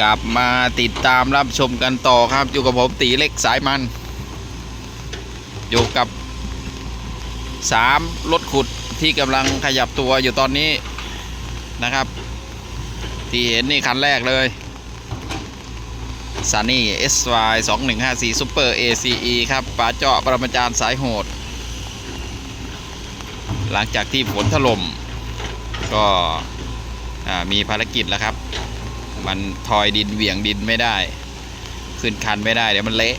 กลับมาติดตามรับชมกันต่อครับ อยู่กับผมตีเล็กสายมัน อยู่กับสามรถขุดที่กำลังขยับตัวอยู่ตอนนี้นะครับ ที่เห็นนี่คันแรกเลยซันนี่ SY 2154 Super ACE ครับปลาเจาะประมาจารย์สายโหด หลังจากที่ฝนถล่มก็มีภารกิจแล้วครับ มันทอยดินเหวี่ยงดินไม่ได้ ขึ้นคันไม่ได้ เดี๋ยวมันเละ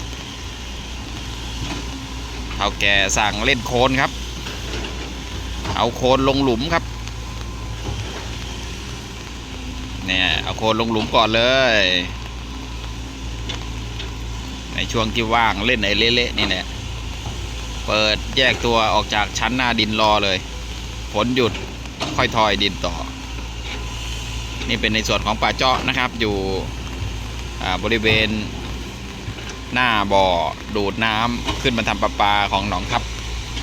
เท่าแก่สั่งเล่นโคนครับ เอาโคนลงหลุมครับเนี่ยเอาโคนลงหลุมก่อนเลย ในช่วงที่ว่างเล่นไอ้เละๆนี่แหละเปิดแยกตัวออกจากชั้นหน้าดินรอเลย ฝนหยุดค่อยทอยดินต่อ นี่เป็นในส่วนของป่าเจาะนะครับ อยู่บริเวณหน้าบ่อดูดน้ำขึ้นมาทำประปาของหนองทับ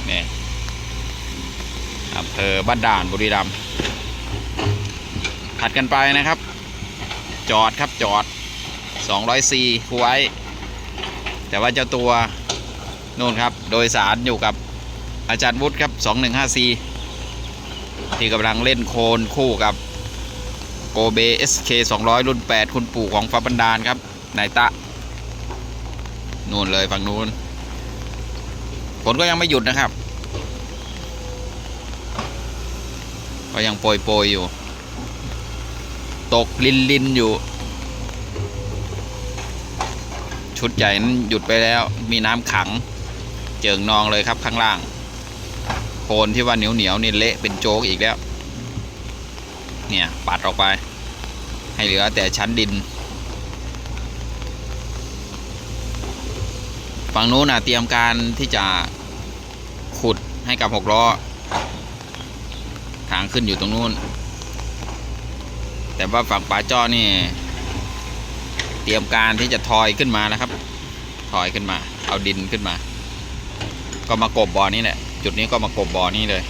เนี่ยอำเภอบ้านด่านบุรีรัมย์ถัดกันไปนะครับ จอดครับจอด 200ซีคูไว้ แต่ว่าเจ้าตัวนู่นครับ โดยสารอยู่กับอาจารย์วุฒิครับ 215C ที่กำลังเล่นโคลนคู่กับ โกเบ SK 200 รุ่น 8 คุณปู่ของฟ้าบันดาลครับนายตะนู่นเลยฝั่งนู้นฝนก็ยังไม่หยุดนะครับ ก็ยังโปรยโปรยอยู่ ตกลินลินอยู่ ชุดใหญ่นั้นหยุดไปแล้ว มีน้ำขัง เจิงนองเลยครับข้างล่างโคนที่ว่าเหนียวเหนียวนี่เละเป็นโจ๊กอีกแล้ว เนี่ยปัดออกไป ให้เหลือแต่ชั้นดิน ฝั่งนู้นนะเตรียมการที่จะขุดให้กับหกล้อ ทางขึ้นอยู่ตรงนู้น แต่ว่าฝั่งป่าจ้อนี่ เตรียมการที่จะทอยขึ้นมาแล้วครับ ทอยขึ้นมา เอาดินขึ้นมา ก็มากบบ่อนี้แหละ จุดนี้ก็มากบบ่อนี้เลย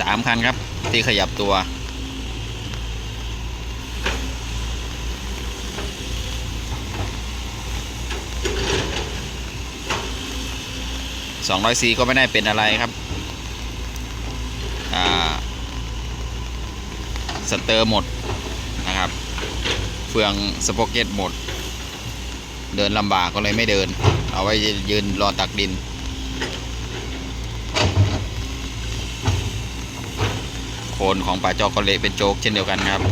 สามคันครับ ที่ขยับตัว สองร้อยซีก็ไม่ได้เป็นอะไรครับ สเตอร์หมดนะครับ เฟืองสปอกเก็ตหมด เดินลำบากก็เลยไม่เดิน เอาไว้ยืนรอตักดิน โคนของป่าจอกก็เละเป็นโจ๊กเช่นเดียวกันครับ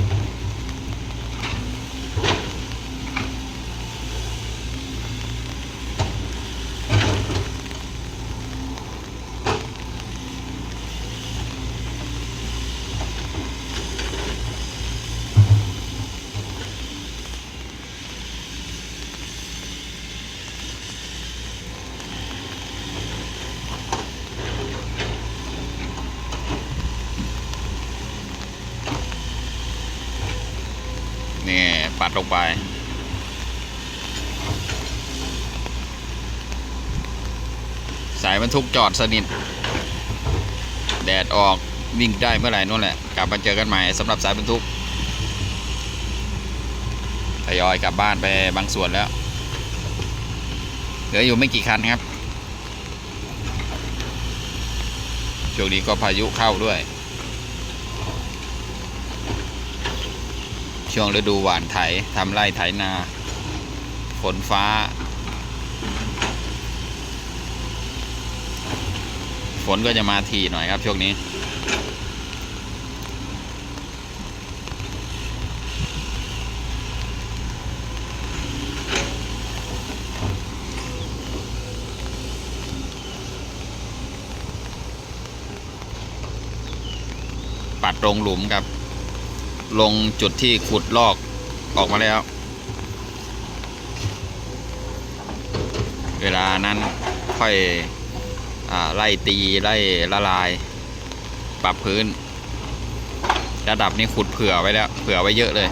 นี่ ปัดลงไป สายบรรทุกจอดสนิท แดดออกวิ่งได้เมื่อไหร่นู่นแหละ กลับมาเจอกันใหม่สำหรับสายบรรทุกทยอยกลับบ้านไปบางส่วนแล้ว เหลืออยู่ไม่กี่คันครับช่วงนี้ก็พายุเข้าด้วย ช่วงฤดูหวานไถทำไร่ไถนา ฝนฟ้า ฝนก็จะมาทีหน่อยครับ ช่วงนี้ปัดลงหลุมครับ ลงจุดที่ขุดลอกออกมาแล้ว เวลานั้นค่อยอไล่ตีไล่ละลาย ปรับพื้น ระดับนี้ขุดเผื่อไว้แล้ว เผื่อไว้เยอะเลย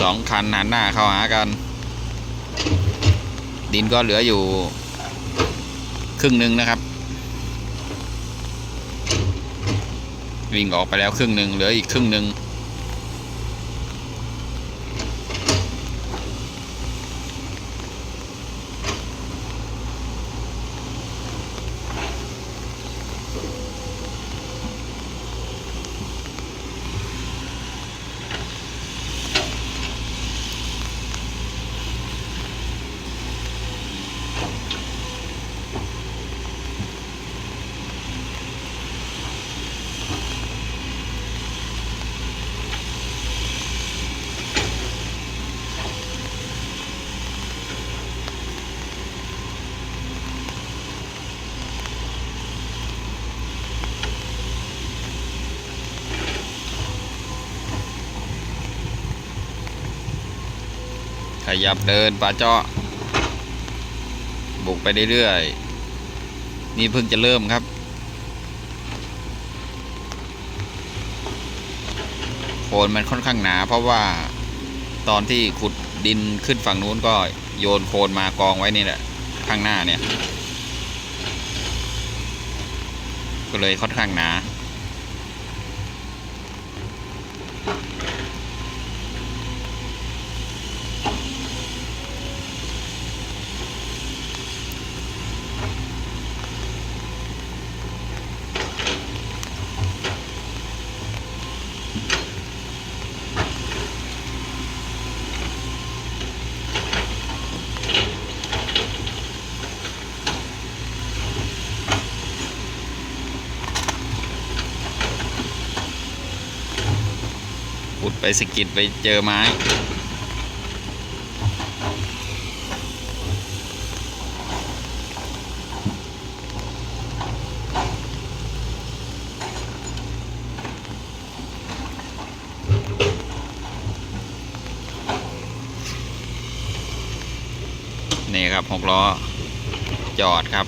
สองคันหันหน้าเข้าหากัน ดินก็เหลืออยู่ ครึ่งหนึ่งนะครับ วิ่งออกไปแล้วครึ่งหนึ่งเหลืออีกครึ่งหนึ่ง ขยับเดินป่าเจาะ บุกไปเรื่อยๆ นี่เพิ่งจะเริ่มครับ โคนมันค่อนข้างหนาเพราะว่าตอนที่ขุดดินขึ้นฝั่งนู้นก็โยนโคนมากองไว้นี่แหละ ข้างหน้าเนี่ย ก็เลยค่อนข้างหนา ไปสกิดไปเจอไม้ นี่ครับหกล้อ จอดครับ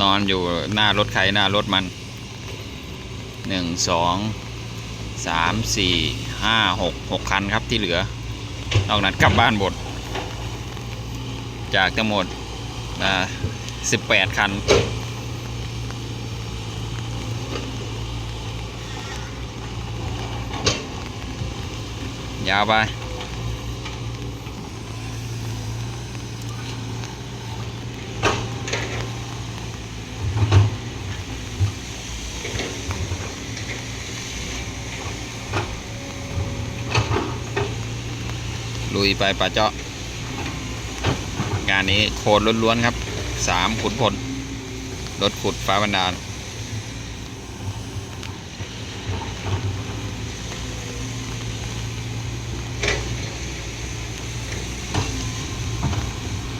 นอนอยู่หน้ารถใครหน้ารถมันหนึ่งสองสามสี่ ห้าหกหกคันครับที่เหลือนอกนั้นกลับบ้านหมด จากทั้งหมดสิบแปดคัน ยาวไป ลุยไปป่าเจาะ งานนี้โคนล้วนๆครับสามขุนพลรถขุดฟ้าบรรดาล